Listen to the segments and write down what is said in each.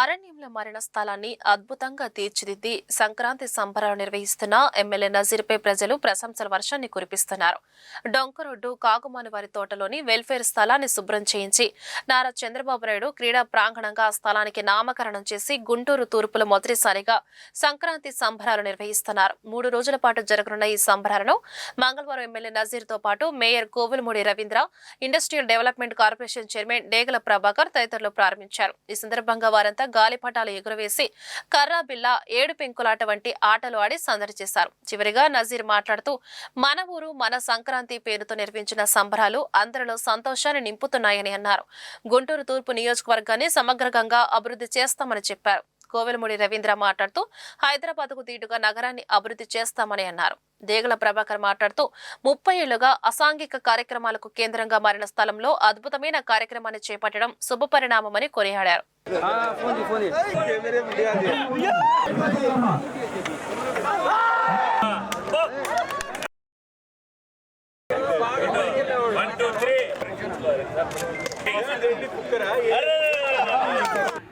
అరణ్యంలో మారిన స్థలాన్ని అద్భుతంగా తీర్చిదిద్ది సంక్రాంతి సంబరాలు నిర్వహిస్తున్న ఎమ్మెల్యే నజీర్పై ప్రజలు ప్రశంసల వర్షాన్ని కురిపిస్తున్నారు. డొంకరొడ్డు కాకుమాని వారి తోటలోని వెల్ఫేర్ స్థలాన్ని శుభ్రం చేయించి నారా చంద్రబాబు నాయుడు క్రీడా ప్రాంగణంగా ఆ స్థలానికి నామకరణం చేసి గుంటూరు తూర్పులో మొదటిసారిగా సంక్రాంతి సంబరాలు నిర్వహిస్తున్నారు. మూడు రోజుల పాటు జరగనున్న ఈ సంబరాలను మంగళవారం ఎమ్మెల్యే నజీర్తో పాటు mayor Kovelamudi Ravindra industrial development corporation chairman Degala Prabhakar తదితరులు ప్రారంభించారు. ఈ సందర్భంగా వారంతా గాలిపటాలు ఎగురవేసి కర్రా బిల్ల ఏడు పెంకులాట వంటి ఆటలు ఆడి సందడి చేశారు. చివరిగా నజీర్ మాట్లాడుతూ మన ఊరు మన సంక్రాంతి పేరుతో నిర్మించిన సంబరాలు అందరిలో సంతోషాన్ని నింపుతున్నాయని అన్నారు. గుంటూరు తూర్పు నియోజకవర్గాన్ని సమగ్రంగా అభివృద్ధి చేస్తామని చెప్పారు. కోవెలమూడి రవీంద్ర మాట్లాడుతూ హైదరాబాద్కు దీటుగా నగరాన్ని అభివృద్ధి చేస్తామని అన్నారు దేగల ప్రభాకర్ మాట్లాడుతూ ముప్పై ఏళ్ళుగా అసాంఘిక కార్యక్రమాలకు కేంద్రంగా మారిన స్థలంలో అద్భుతమైన కార్యక్రమాన్ని చేపట్టడం శుభపరిణామమని కొనియాడారు ఫోన్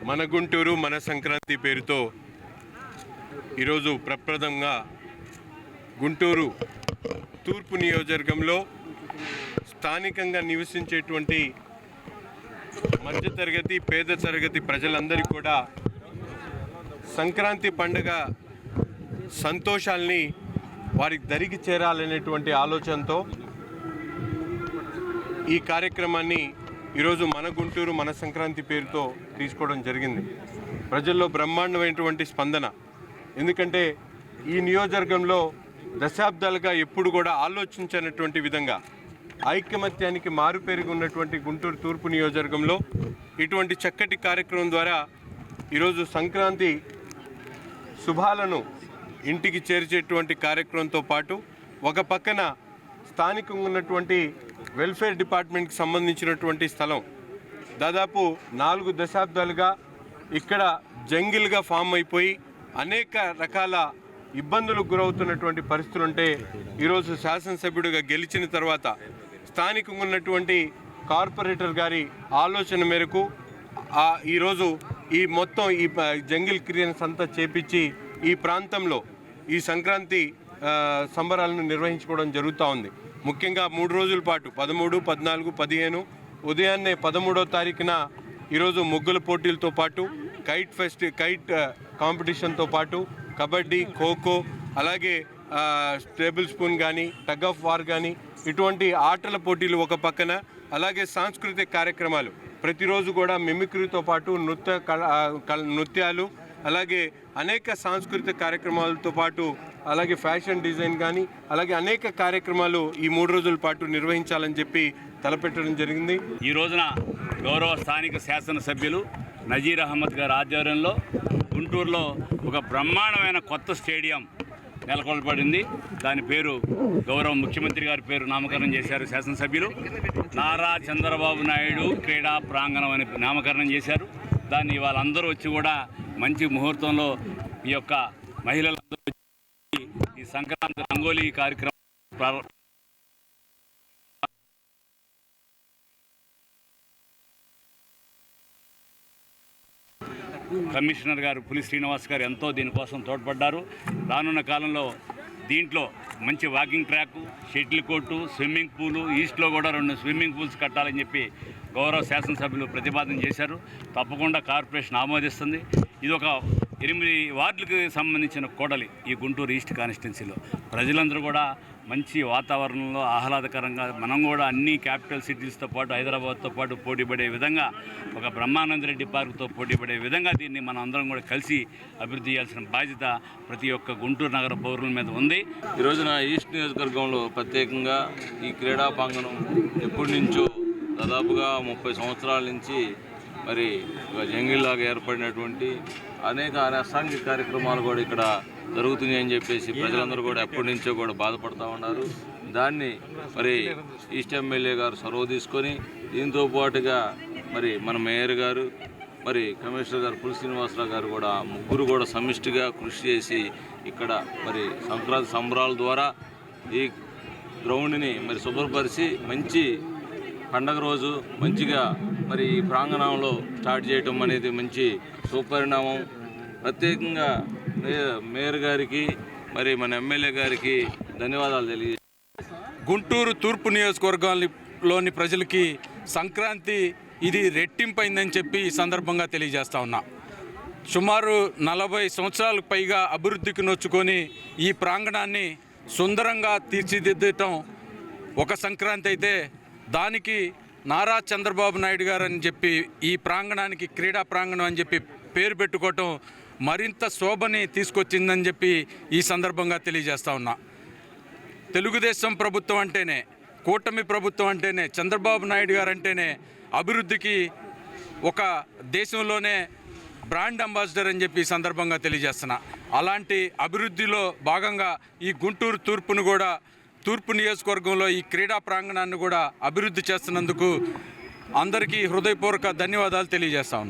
మన గుంటూరు మన సంక్రాంతి పేరుతో ఈరోజు ప్రప్రదంగా గుంటూరు తూర్పు నియోజకవర్గంలో స్థానికంగా నివసించేటువంటి మధ్యతరగతి పేద తరగతి ప్రజలందరికీ కూడా సంక్రాంతి పండుగ సంతోషాల్ని వారికి దరికి చేరాలనేటువంటి ఆలోచనతో ఈ కార్యక్రమాన్ని ఈరోజు మన గుంటూరు మన సంక్రాంతి పేరుతో తీసుకోవడం జరిగింది. ప్రజల్లో బ్రహ్మాండమైనటువంటి స్పందన. ఎందుకంటే ఈ నియోజకవర్గంలో దశాబ్దాలుగా ఎప్పుడు కూడా ఆలోచించినటువంటి విధంగా ఐకమత్యానికి మారుపేరుగా ఉన్నటువంటి గుంటూరు తూర్పు నియోజకవర్గంలో ఇటువంటి చక్కటి కార్యక్రమం ద్వారా ఈరోజు సంక్రాంతి శుభాలను ఇంటికి చేర్చేటువంటి కార్యక్రమంతో పాటు ఒక పక్కన స్థానికంగా ఉన్నటువంటి వెల్ఫేర్ డిపార్ట్మెంట్కి సంబంధించినటువంటి స్థలం. దాదాపు నాలుగు దశాబ్దాలుగా ఇక్కడ జంగిల్గా ఫామ్ అయిపోయి అనేక రకాల ఇబ్బందులకు గురవుతున్నటువంటి పరిస్థితులు ఉంటే ఈరోజు శాసనసభ్యుడిగా గెలిచిన తర్వాత స్థానికంగా ఉన్నటువంటి కార్పొరేటర్ గారి ఆలోచన మేరకు ఈరోజు ఈ మొత్తం ఈ ప- జంగిల్ క్రియను సంత చేపించి ఈ ప్రాంతంలో ఈ సంక్రాంతి సంబరాలను నిర్వహించుకోవడం జరుగుతూ ఉంది. ముఖ్యంగా మూడు రోజుల పాటు పదమూడు పద్నాలుగు పదిహేను ఉదయాన్నే పదమూడో తారీఖున ఈరోజు ముగ్గుల పోటీలతో పాటు కైట్ ఫెస్ట్ కైట్ కాంపిటీషన్తో పాటు కబడ్డీ ఖోఖో అలాగే టేబుల్ స్పూన్ కానీ టగ్ ఆఫ్ వార్ కానీ ఇటువంటి ఆటల పోటీలు ఒక పక్కన అలాగే సాంస్కృతిక కార్యక్రమాలు. ప్రతిరోజు కూడా మిమిక్రీతో పాటు నృత్య కళ కళ- నృత్యాలు అలాగే అనేక సాంస్కృతిక కార్యక్రమాలతో పాటు అలాగే ఫ్యాషన్ డిజైన్ కానీ అలాగే అనేక కార్యక్రమాలు ఈ మూడు రోజుల పాటు నిర్వహించాలని చెప్పి తలపెట్టడం జరిగింది. ఈ రోజున గౌరవ స్థానిక శాసనసభ్యులు నజీర్ అహ్మద్ గారి ఆధ్వర్యంలో గుంటూరులో ఒక బ్రహ్మాండమైన కొత్త స్టేడియం నెలకొల్పబడింది. దాని పేరు గౌరవ ముఖ్యమంత్రి గారి పేరు నామకరణం చేశారు శాసనసభ్యులు. నారా చంద్రబాబు నాయుడు క్రీడా ప్రాంగణం అని నామకరణం చేశారు. దాన్ని వాళ్ళందరూ వచ్చి కూడా మంచి ముహూర్తంలో ఈ యొక్క మహిళలందరూ సంక్రాంతి రంగోలీ కార్యక్రమం కమిషనర్ గారు పులి శ్రీనివాస్ గారు ఎంతో దీనికోసం తోడ్పడ్డారు. రానున్న కాలంలో దీంట్లో మంచి walking track shuttle court swimming pool ఈస్ట్లో కూడా రెండు స్విమ్మింగ్ పూల్స్ కట్టాలని చెప్పి గౌరవ శాసనసభ్యులు ప్రతిపాదన చేశారు. తప్పకుండా కార్పొరేషన్ ఆమోదిస్తుంది. ఇది ఒక ఎనిమిది వార్డులకు సంబంధించిన కోడలి ఈ గుంటూరు ఈస్ట్ కాన్స్టిట్యున్సీలో. ప్రజలందరూ కూడా మంచి వాతావరణంలో ఆహ్లాదకరంగా మనం కూడా అన్ని క్యాపిటల్ సిటీస్తో పాటు హైదరాబాద్తో పాటు పోటీపడే విధంగా ఒక బ్రహ్మానంద రెడ్డి పోటీ పోటీపడే విధంగా దీన్ని మనం అందరం కూడా కలిసి అభివృద్ధి చేయాల్సిన బాధ్యత ప్రతి ఒక్క గుంటూరు నగర పౌరుల మీద ఉంది. ఈ రోజున ఈస్ట్ నియోజకవర్గంలో ప్రత్యేకంగా ఈ క్రీడా ప్రాంగణం ఎప్పటి నుంచో దాదాపుగా ముప్పై సంవత్సరాల నుంచి మరి ఒక జంగిల్లాగా ఏర్పడినటువంటి అనేక అసాంఘిక కార్యక్రమాలు కూడా ఇక్కడ జరుగుతున్నాయని చెప్పేసి ప్రజలందరూ కూడా ఎప్పటి నుంచో కూడా బాధపడతా ఉన్నారు. దాన్ని మరి ఈస్ట్ ఎమ్మెల్యే గారు చొరవ తీసుకొని దీంతో పాటుగా మరి మన మేయర్ గారు మరి కమిషనర్ గారు పులి శ్రీనివాసరావు గారు కూడా ముగ్గురు కూడా సమిష్టిగా కృషి చేసి ఇక్కడ మరి సంక్రాంతి సంబరాల ద్వారా ఈ గ్రౌండ్ని మరి శుభ్రపరిచి మంచి పండగ రోజు మంచిగా మరి ఈ ప్రాంగణంలో స్టార్ట్ చేయటం అనేది మంచి సుపరిణామం. ప్రత్యేకంగా మే- మేయర్ గారికి మరి మన ఎమ్మెల్యే గారికి ధన్యవాదాలు తెలియజేస్తాం గుంటూరు తూర్పు నియోజకవర్గాలలోని ప్రజలకి సంక్రాంతి ఇది రెట్టింపైందని చెప్పి ఈ సందర్భంగా తెలియజేస్తా ఉన్నా. సుమారు నలభై సంవత్సరాలకు పైగా అభివృద్ధికి నొచ్చుకొని ఈ ప్రాంగణాన్ని సుందరంగా తీర్చిదిద్దటం ఒక సంక్రాంతి అయితే దానికి నారా చంద్రబాబు నాయుడు గారు అని చెప్పి ఈ ప్రాంగణానికి క్రీడా ప్రాంగణం అని చెప్పి పేరు పెట్టుకోవటం మరింత శోభని తీసుకొచ్చిందని చెప్పి ఈ సందర్భంగా తెలియజేస్తా ఉన్నా. తెలుగుదేశం ప్రభుత్వం అంటేనే కూటమి ప్రభుత్వం అంటేనే చంద్రబాబు నాయుడు గారు అంటేనే అభివృద్ధికి ఒక దేశంలోనే బ్రాండ్ అంబాసిడర్ అని చెప్పి సందర్భంగా తెలియజేస్తున్నా. అలాంటి అభివృద్ధిలో భాగంగా ఈ గుంటూరు తూర్పును కూడా తూర్పు నియోజకవర్గంలో ఈ క్రీడా ప్రాంగణాన్ని కూడా అభివృద్ధి చేస్తున్నందుకు అందరికీ హృదయపూర్వక ధన్యవాదాలు తెలియజేస్తా